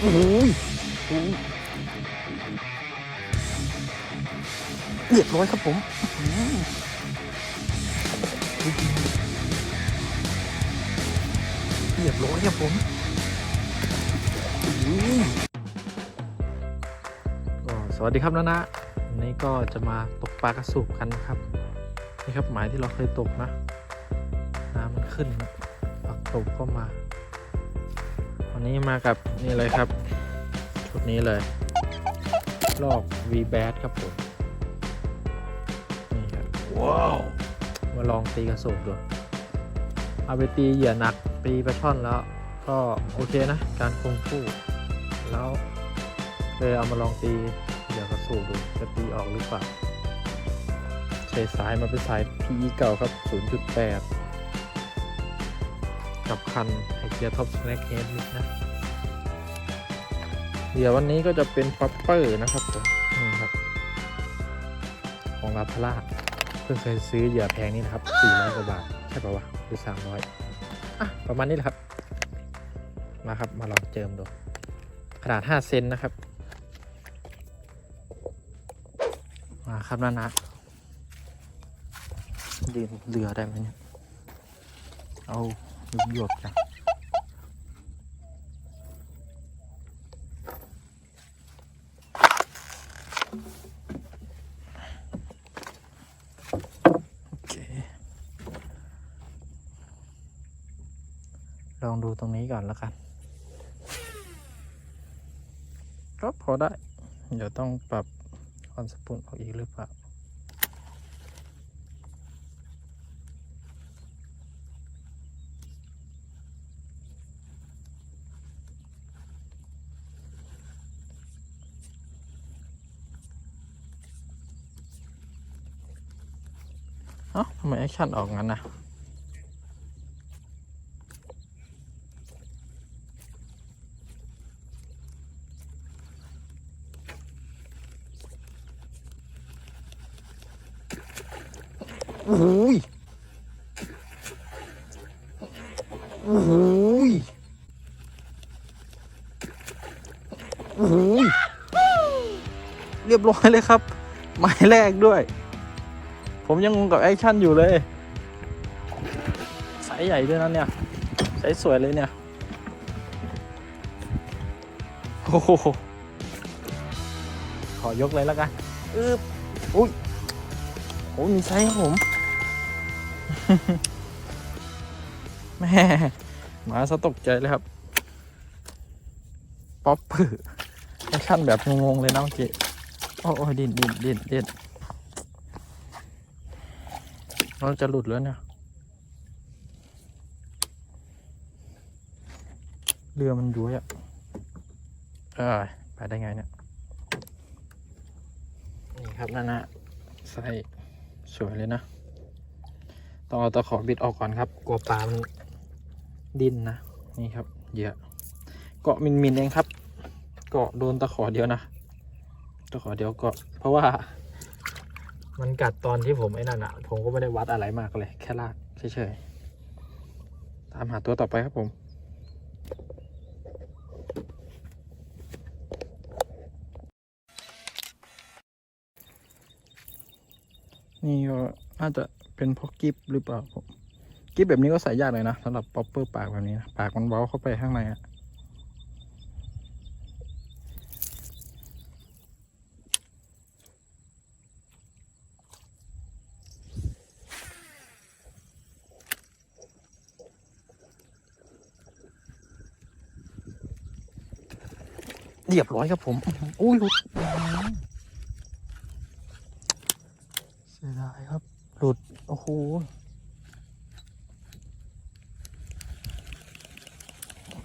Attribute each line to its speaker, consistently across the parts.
Speaker 1: โอ้โหเรียบร้อยครับผมเรียบร้อยครับผมก็สวัสดีครับนะนะวันนี้ก็จะมาตกปลากระสุบกันครับ นี่ครับหมายที่เราเคยตกนะ น้ำมันขึ้นปักตกก็มา วันนี้มากับนี่เลยครับ ชุดนี้เลย ลอก V b a t ครับผม นี่ครับ ว้าว มาลองตีกระสุนดู เอาไปตีเหยื่อหนักตีปลาช่อนแล้ว ก็โอเคนะ การคงคู่ แล้วเลยเอามาลองตีเหยื่อกระสุนดู จะตีออกหรือเปล่าใช้สายมาเป็นสาย PE เก่าครับ 0.8 กับคันไอเกียท็อปสแน็คเฮดนิดนะ เดี๋ยววันนี้ก็จะเป็นฟัปเปอร์นะครับผมนี่ครับ ของลาพาร่าเพิ่งเคยซื้อเหยื่อแพงนี่นะครับ400กว่าบาท ใช่ป่าวะหรือ300อะ ประมาณนี้แหละครับ มาครับ มาลองเจิมดู ขนาด 5 เซนนะครับ มาครับนานะดินเรือได้ไหมเนี่ย เอา ยุดหยดๆกันโอเคลองดูตรงนี้ก่อนแล้วกัน ก็พอได้ เดี๋ยวต้องปรับคอนสปูนออกอีกหรือเปล่า อ้าทำไมแอคชั่นออกงั้นนะโอ้ยโอ้ยโอ้ยเรียบร้อยเลยครับ หมายแรกด้วย ผมยังงงกับแอคชั่นอยู่เลยไซส์ใหญ่ด้วยนะเนี่ยไซส์สวยเลยเนี่ยโอ้โหขอยกเลยแล้วกันอึ๊บอุ้ยโอ้มีไซส์ครับผมแม่หมาสะตกใจเลยครับ ป๊อปปื้แอคชั่นแบบงงๆเลยนะเมื่อกี้ โอ้ยดินดินดินดิน เราจะหลุดแล้วเนี่ย เรือมันย้วยอะเออไปได้ไงเนี่ย นี่ครับนั่นนะใส่สวยเลยนะ ต้องเอาตะขอบิดออกก่อนครับ กลัวปลามันดิ้นนะ นี่ครับเหยื่อเกาะมินมินเองครับ เกาะโดนตะขอเดียวนะ ตะขอเดียวเกาะเพราะว่า มันกัดตอนที่ผมไอ้นั่นอะผมก็ไม่ได้วัดอะไรมากเลย แค่ลากเฉยๆตามหาตัวต่อไปครับผมนี่ก็น่าจะเป็นพราะกิฟหรือเปล่าผมกิฟแบบนี้ก็ใส่ยากเลยนะสำหรับป๊อปเปอร์ปากแบบนี้นะปากมันเว้าเข้าไปข้างในอะ เรียบร้อยครับผมอุ้ยหลุดเสียดายครับ หลุด โอ้โห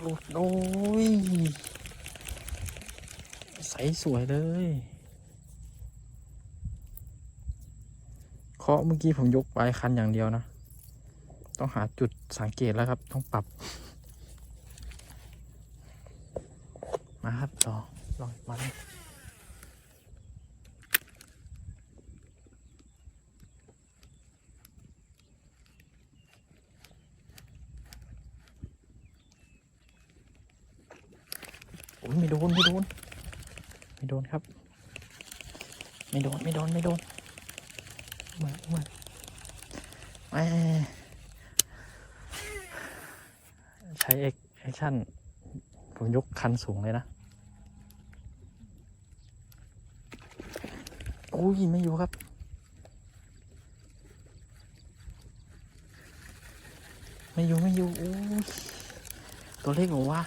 Speaker 1: หลุด โอ้ย ใสสวยเลยเคาะเมื่อกี้ผมยกปลายคันอย่างเดียวนะ ต้องหาจุดสังเกตแล้วครับ ต้องปรับ มาครับต่อลองอีกมันงโอ้ยไม่โดนไม่โดนไม่โดนครับ ไม่โดนไม่โดนไม่โดนมามาแหม่ใช้เอ็กแอคชั่นผมยกคันสูงเลยนะ อ้ยไม่อยู่ครับ ไม่อยู่ไม่อยู่โอ้ยตัวเล็กเหรอวะ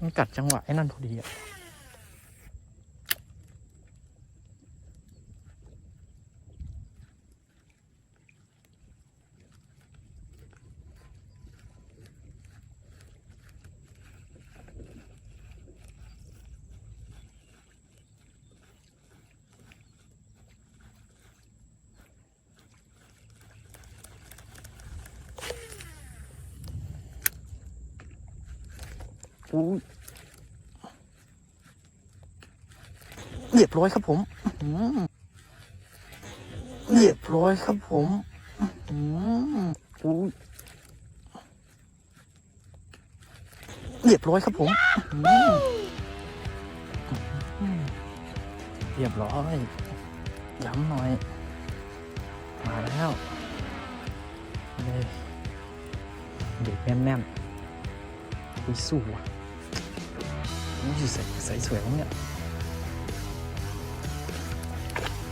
Speaker 1: มันกัดจังหวะไอ้นั่นพอดีอะ อุ้เรียบร้อยครับผมเรียบร้อยครับผมอื้เรียบร้อยครับผม เรียบร้อย ย้ำหน่อย มาแล้วเลยเด็กแน่นๆอุ้ยสู้ว่ะ อุ้ยใส่ใส่สวยมั้งเนี่ย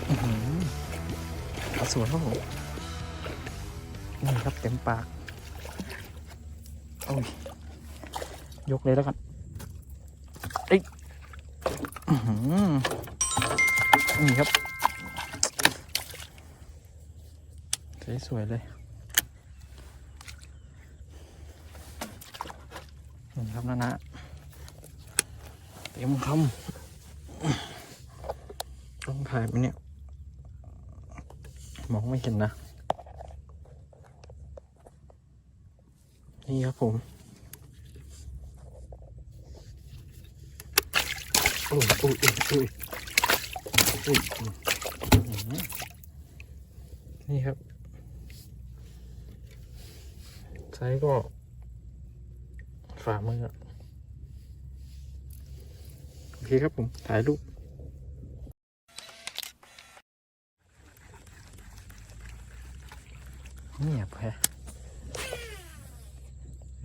Speaker 1: อือหือเอาสวยครับผมนี่ครับเต็มปาก โอ้ย ยกเลยแล้วกันเอ้ยอื้อหือนี่ครับ สวยๆเลยนี่ครับนะนะ เต็มคำต้องถ่ายไหมเนี่ย มองไม่เห็นนะ นี่ครับผมโอ้ยโอ้ยโอ้ยโอ้ยนี่ครับไซส์ก็ฝ่ามืออะ โอเคครับผม ถ่ายรูปเงียบแฮะ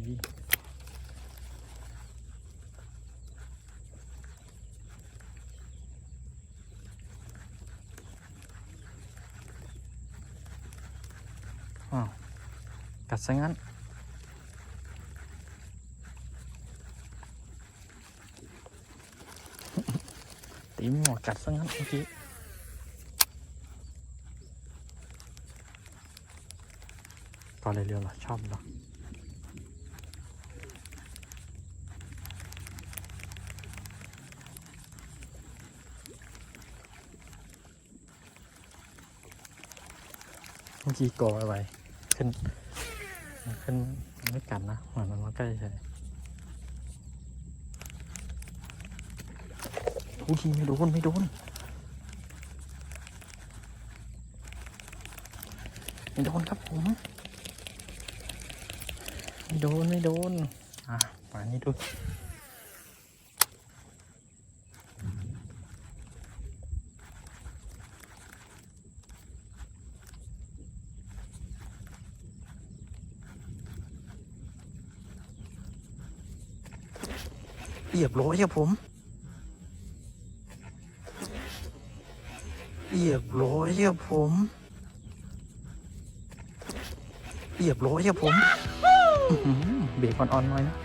Speaker 1: นี่อ้าวกัดซะงั้น ตีหมวกกัดซะงั้นเมื่อกี้พอเลยเร็วเหรอชอบเหรอเมื่อกี้กอไว้ขึ้น ขึ้นไม่กัดนะเหมือนมันมาใกล้ใช่อุ้ยไม่โดนไม่โดนไม่โดนครับผม ไม่โดนไม่โดน อะมานี่ดูเรียบร้อยครับผม เรียบร้อยครับผม เรียบร้อยครับผมเบรกอ่อนๆหน่อยนะ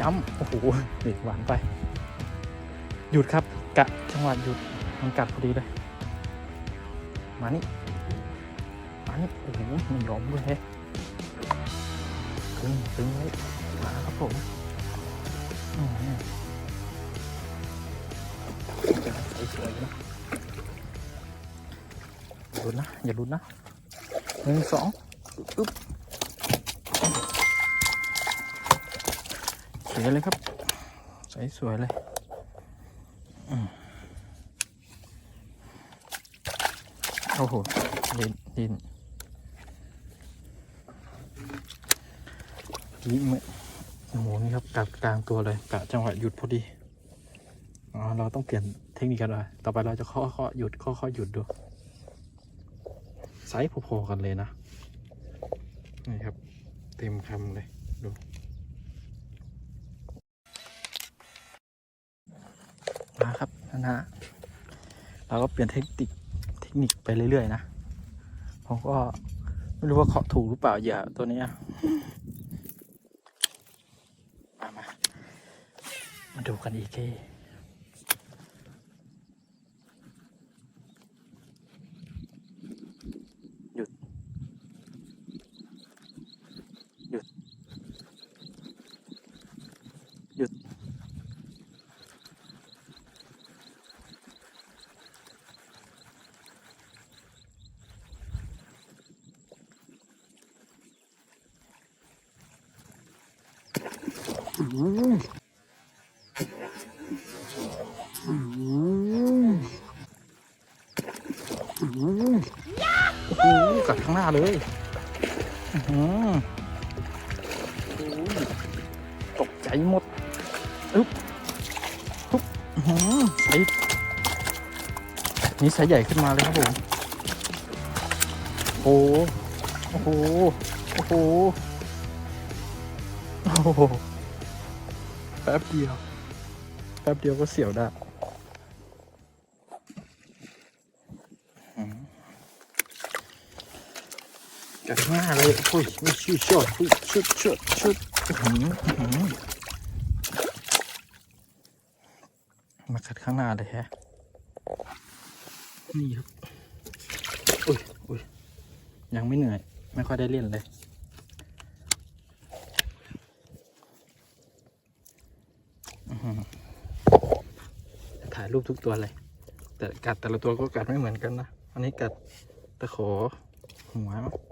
Speaker 1: ย้ำโอ้โหเบรกหวานไป หยุดครับ กะจังหวะหยุดมันกัดพอดีเลย มานี่ มานี่โอ้โหไม่ยอมด้วยแฮะตึงตึงไว้มาครับผมอื้อหือสวยๆนะ ลุดนะ อย่าลุดนะหนึ่งสองอึ๊บสวยเลยครับ ใสสวยเลยอืมโอ้โหดินดินดีเหมือนโอ้โหนี่ครับกัดกลางตัวเลยกะจังหวะหยุดพอดี อ๋อ เราต้องเปลี่ยนเทคนิคกันเลยต่อไปเราจะเคาะเคาะหยุดเคาะเคาะหยุดดู ไซส์พอๆกันเลยนะ นี่ครับ เต็มคำเลย ดู มาครับนะฮะเราก็เปลี่ยนเทคนิคเทคนิคไปเรื่อยๆนะ ผมก็ไม่รู้ว่าเคาะถูกหรือเปล่าเหยื่อตัวนี้มามา มาดูกันอีกทีหยุด หยุด หยุด โอ้โห กัดข้างหน้าเลยอือหือตกใจหมดอึ๊บปุ๊บอื้อหือใสนี่ไสใหญ่ขึ้นมาเลยครับผมโอ้โหโอ้โหโอ้โหโอ้โหแป๊บเดียว แป๊บเดียวก็เสียวได้ กัดหน้าเลยโอ้ยไม่ชื่อชดอุ้ยชุดชุดชุดอื้อหืออื้อหือมากัดข้างหน้าเลยแฮะ นี่ครับอุ้ยอุ้ยยังไม่เหนื่อย ไม่ค่อยได้เล่นเลยอื้อหือถ่ายรูปทุกตัวเลย แต่กัดแต่ละตัวก็กัดไม่เหมือนกันนะ อันนี้กัดตะขอหัวมั้ง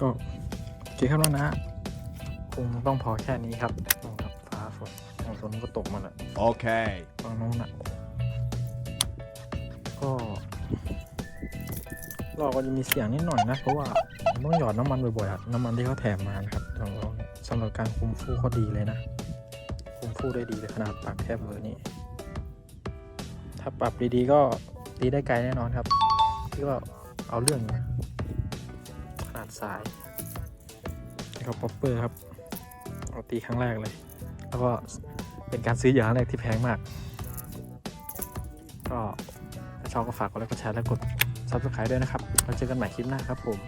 Speaker 1: ก็โอเคครับน้องนะ คงต้องพอแค่นี้ครับนู่นครับฟ้าฝนทางโซนนู้นก็ตกมาแล้ว
Speaker 2: Okay.
Speaker 1: ฝั่งนู้นอะ ก็เราก็จะมีเสียงนิดหน่อยนะ เพราะว่าผมต้องหยอดน้ำมันบ่อยๆอะน้ำมันที่เขาแถมมานะครับของเราเนี่ยสำหรับการคุมฟูเขาดีเลยนะ คุมฟูได้ดีเลยขนาดปากแคบเบอร์นี้ ถ้าปรับดีๆก็ตีได้ไกลแน่นอนครับที่ว่าเอาเรื่องนะขนาด สายแล้วก็ป๊อปเปอร์ครับเอาตีครั้งแรกเลย แล้วก็เป็นการซื้ออย่างแรกที่แพงมาก ก็ถ้าชอบก็ฝากกดไลค์กดแชร์และกด subscribe ด้วยนะครับ แล้วเจอกันใหม่คลิปหน้าครับผม